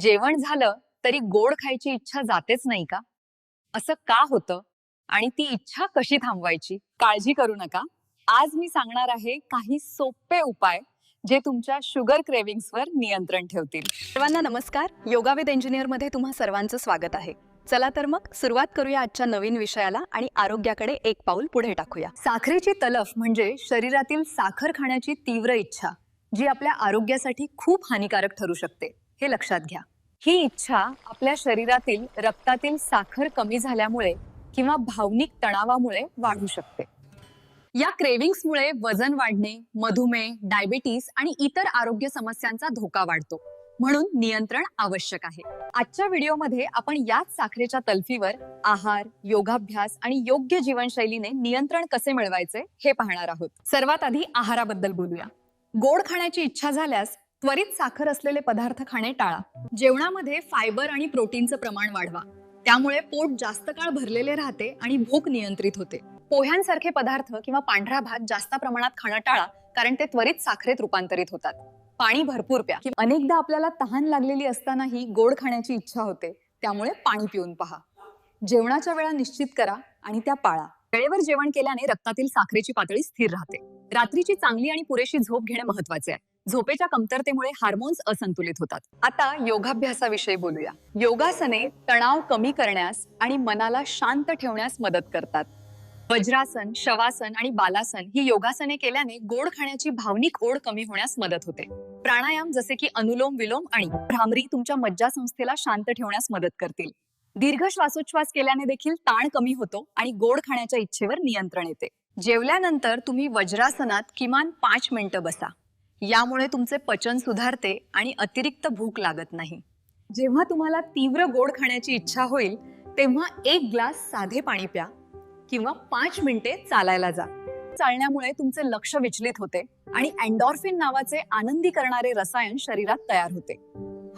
जेवण झालं तरी गोड खायची इच्छा जातेच नाही का? असं का होतं? आणि ती इच्छा कशी थांबवायची? काळजी करू नका. आज मी सांगणार आहे काही सोपे उपाय जे तुमच्या शुगर क्रेविंग्सवर नियंत्रण ठेवतील. सर्वांना नमस्कार. योगा विथ इंजिनियरमध्ये तुम्हा सर्वांचं स्वागत आहे. चला तर मग सुरुवात करूया आजच्या नवीन विषयाला आणि आरोग्याकडे एक पाऊल पुढे टाकूया. साखरेची तलफ म्हणजे शरीरातील साखर खाण्याची तीव्र इच्छा जी आपल्या आरोग्यासाठी खूप हानिकारक ठरू शकते. हे लक्षात घ्या. ही इच्छा आपल्या शरीरातील रक्तातील साखर कमी झाल्यामुळे किंवा भावनिक तणावामुळे वाढू शकते. या क्रेविंग्समुळे वजन वाढणे मधुमेह डायबिटीस आणि इतर आरोग्य समस्यांचा धोका वाढतो. म्हणून नियंत्रण आवश्यक आहे. आजच्या व्हिडिओमध्ये आपण याच साखरेच्या तलफीवर आहार योगाभ्यास आणि योग्य जीवनशैलीने नियंत्रण कसे मिळवायचे हे पाहणार आहोत. सर्वात आधी आहाराबद्दल बोलूया. गोड खाण्याची इच्छा झाल्यास त्वरित साखर असलेले पदार्थ खाणे टाळा. जेवणामध्ये फायबर आणि प्रोटीनचं प्रमाण वाढवा. त्यामुळे पोट जास्त काळ भरलेले राहते आणि भूक नियंत्रित होते. पोह्यांसारखे पदार्थ किंवा पांढरा भात जास्त प्रमाणात खाणं टाळा कारण ते त्वरित साखरेत रूपांतरित होतात. पाणी भरपूर प्या. अनेकदा आपल्याला तहान लागलेली असतानाही गोड खाण्याची इच्छा होते. त्यामुळे पाणी पिऊन पहा. जेवणाच्या वेळा निश्चित करा आणि त्या पाळा. वेळेवर जेवण केल्याने रक्तातील साखरेची पातळी स्थिर राहते. रात्रीची चांगली आणि पुरेशी झोप घेणे महत्त्वाचे आहे. झोपेच्या कमतरतेमुळे हार्मोन्स असंतुलित होतात. आता योगाभ्यासाविषयी बोलूया. योगासने तणाव कमी करण्यास आणि मनाला शांत ठेवण्यास मदत करतात. वज्रासन शवासन आणि बालासन ही योगासने केल्याने गोड खाण्याची भावनिक ओढ कमी होण्यास मदत होते. प्राणायाम जसे की अनुलोम विलोम आणि भ्रामरी तुमच्या मज्जासंस्थेला शांत ठेवण्यास मदत करतील. दीर्घ श्वासोच्छ्वास केल्याने देखील ताण कमी होतो आणि गोड खाण्याच्या इच्छेवर नियंत्रण येते. जेवल्यानंतर तुम्ही वज्रासनात किमान पाच मिनिटं बसा. यामुळे तुमचे पचन सुधारते आणि अतिरिक्त भूक लागत नाही. जेव्हा तुम्हाला तीव्र गोड खाण्याची इच्छा होईल तेव्हा एक ग्लास साधे पाणी प्या किंवा पाच मिनिटे चालायला जा. चालण्यामुळे तुमचे लक्ष विचलित होते आणि अँडॉर्फिन नावाचे आनंदी करणारे रसायन शरीरात तयार होते.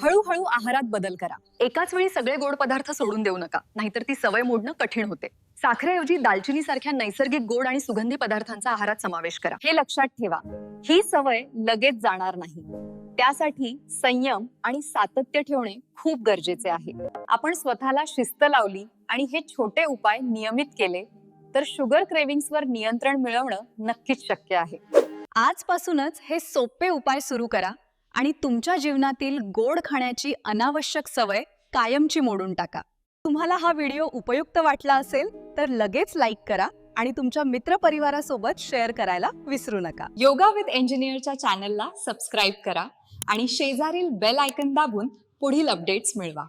हळूहळू आहारात बदल करा. एकाच वेळी सगळे गोड पदार्थ सोडून देऊ नका. नाहीतर ती सवय मोडणं कठीण होते. साखरेऐवजी दालचिनी सारख्या नैसर्गिक गोड आणि सुगंधी पदार्थांचा आहारात समावेश करा. हे लक्षात ठेवा. ही सवय लगेच जाणार नाही. त्यासाठी संयम आणि सातत्य ठेवणे खूप गरजेचे आहे. आपण स्वतःला शिस्त लावली आणि हे छोटे उपाय नियमित केले तर शुगर क्रेविंग्सवर नियंत्रण मिळवणं नक्कीच शक्य आहे. आजपासूनच हे सोपे उपाय सुरू करा. आणि तुमच्या जीवनातील गोड खाण्याची अनावश्यक सवय कायमची मोडून टाका. तुम्हाला हा व्हिडिओ उपयुक्त वाटला असेल तर लगेच लाईक करा आणि तुमच्या मित्रपरिवारासोबत शेअर करायला विसरू नका. योगा विथ इंजिनियरच्या चॅनलला सबस्क्राईब करा आणि शेजारील बेल आयकन दाबून पुढील अपडेट्स मिळवा.